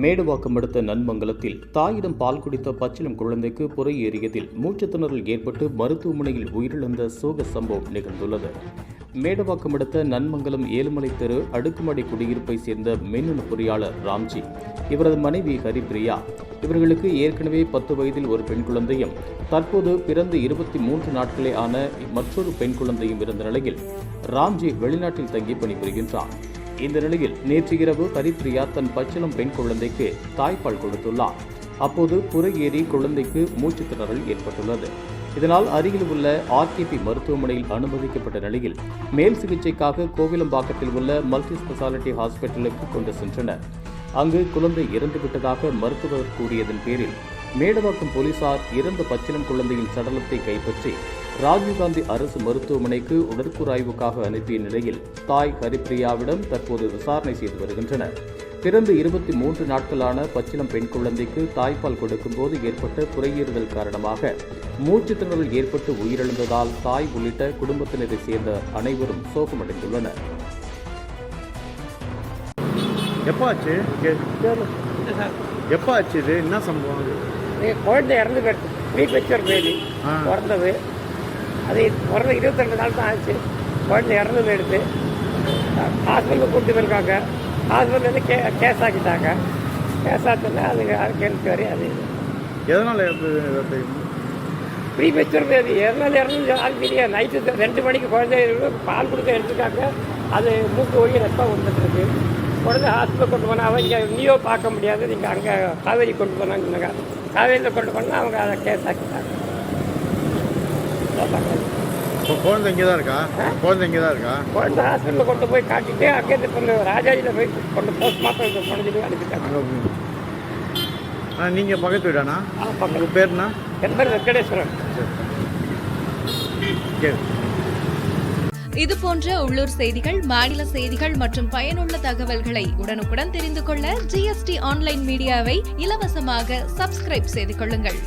மேடுவாக்கம் அடுத்த நன்மங்கலத்தில் தாயிடம் பால் குடித்த பச்சிலம் குழந்தைக்கு புறை ஏறியதில் மூச்சுத்திணறல் ஏற்பட்டு மருத்துவமனையில் உயிரிழந்த சோக சம்பவம் நிகழ்ந்துள்ளது. மேடவாக்கம் அடுத்த நன்மங்கலம் ஏழுமலை தெரு அடுக்குமாடி குடியிருப்பை சேர்ந்த மின்னணு பொறியாளர் ராம்ஜி இவரது மனைவி ஹரிபிரியா இவர்களுக்கு ஏற்கனவே பத்து வயதில் ஒரு பெண் குழந்தையும் தற்போது பிறந்து இருபத்தி மூன்று நாட்களே ஆன மற்றொரு பெண் குழந்தையும் இருந்த நிலையில் ராம்ஜி வெளிநாட்டில் தங்கி பணிபுரிகின்றார் இந்த நிலையில் நேற்று இரவு ஹரிப்ரியா தன் பச்சிளம் பெண் குழந்தைக்கு தாய்ப்பால் கொடுத்துள்ளார். அப்போது புறையேறி குழந்தைக்கு மூச்சு திணறல் ஏற்பட்டுள்ளது. இதனால் அருகில் உள்ள ஆர்கேபி மருத்துவமனையில் அனுமதிக்கப்பட்ட நிலையில் மேல் சிகிச்சைக்காக கோவிலம்பாக்கத்தில் உள்ள மல்டி ஸ்பெஷாலிட்டி ஹாஸ்பிட்டலுக்கு கொண்டு சென்றனர். அங்கு குழந்தை இறந்துவிட்டதாக மருத்துவர் கூறியதன் பேரில் மேடவாக்கம் போலீசார் இறந்த பச்சிளம் குழந்தையின் சடலத்தை கைப்பற்றி ராஜீவ்காந்தி அரசு மருத்துவமனைக்கு உடற்கூறாய்வுக்காக அனுப்பிய நிலையில் தாய் ஹரிப்பிரியாவிடம் தற்போது விசாரணை செய்து வருகின்றனர். பிறந்து இருபத்தி மூன்று நாட்களான பச்சிளம் பெண் குழந்தைக்கு தாய்ப்பால் கொடுக்கும்போது ஏற்பட்ட புறையீறுதல் காரணமாக மூச்சுத் திணறல் ஏற்பட்டு உயிரிழந்ததால் தாய் உள்ளிட்ட குடும்பத்தினரை சேர்ந்த அனைவரும் சோகமடைந்துள்ளனர். எப்போ ஆச்சு? எப்போ ஆச்சு இது? என்ன சம்பவம்? குழந்தை இறந்து போயிடுச்சு. பேபி. பிறந்தது. அது பிறந்த இருபத்தி ரெண்டு நாள் தான் ஆச்சு. குழந்தை இறந்து போயிடுச்சு ஹாஸ்பிட்டலுக்கு கூப்பிட்டு போயிருக்காங்க. ஹாஸ்பிட்டல் கே கேஸ் ஆக்கிட்டாங்க. கேஸ் ஆச்சுன்னா அது கேள்வி வரை அது எதனால இறந்தது? ப்ரீ பெக்சர் பேபி எதனால இறந்து அது தெரியாது நைட்டு ரெண்டு மணிக்கு குழந்தை பால் கொடுக்க எடுத்துக்காங்க அது மூக்கு ஒழி ரத்தம் வந்துட்டுருக்கு குழந்தை ஹாஸ்பிட்டல் கொண்டு போனால் அவங்க நீயோ பார்க்க முடியாது. நீங்கள் அங்கே காவேரி கொண்டு போனாங்க சொன்னாங்க. காவேரியில் கொண்டு போனால் அவங்க அதை கேஸ் ஆக்கிட்டாங்க. குழந்தை இங்கே தான் இருக்கா? குழந்தை இங்கே தான் இருக்கா? குழந்தை ஹாஸ்பிட்டலில் கொண்டு போய் காட்டிட்டு அங்கேருந்து கொண்டு ராஜாஜியில் போய் கொண்டு போஸ்ட்மார்ட்டம் கொண்டு போய் அனுப்பிட்டாங்க. அங்கே ஆ நீங்கள் பக்கத்து வீடாண்ணா? உங்கள் பேருண்ணா என் பேர் வெங்கடேஸ்வரன். சரி. இது போன்ற உள்ளூர் செய்திகள் மாநில செய்திகள் மற்றும் பயனுள்ள தகவல்களை உடனுக்குடன் தெரிந்து கொள்ள ஜிஎஸ்டி ஆன்லைன் மீடியாவை இலவசமாக சப்ஸ்கிரைப் செய்து கொள்ளுங்கள்.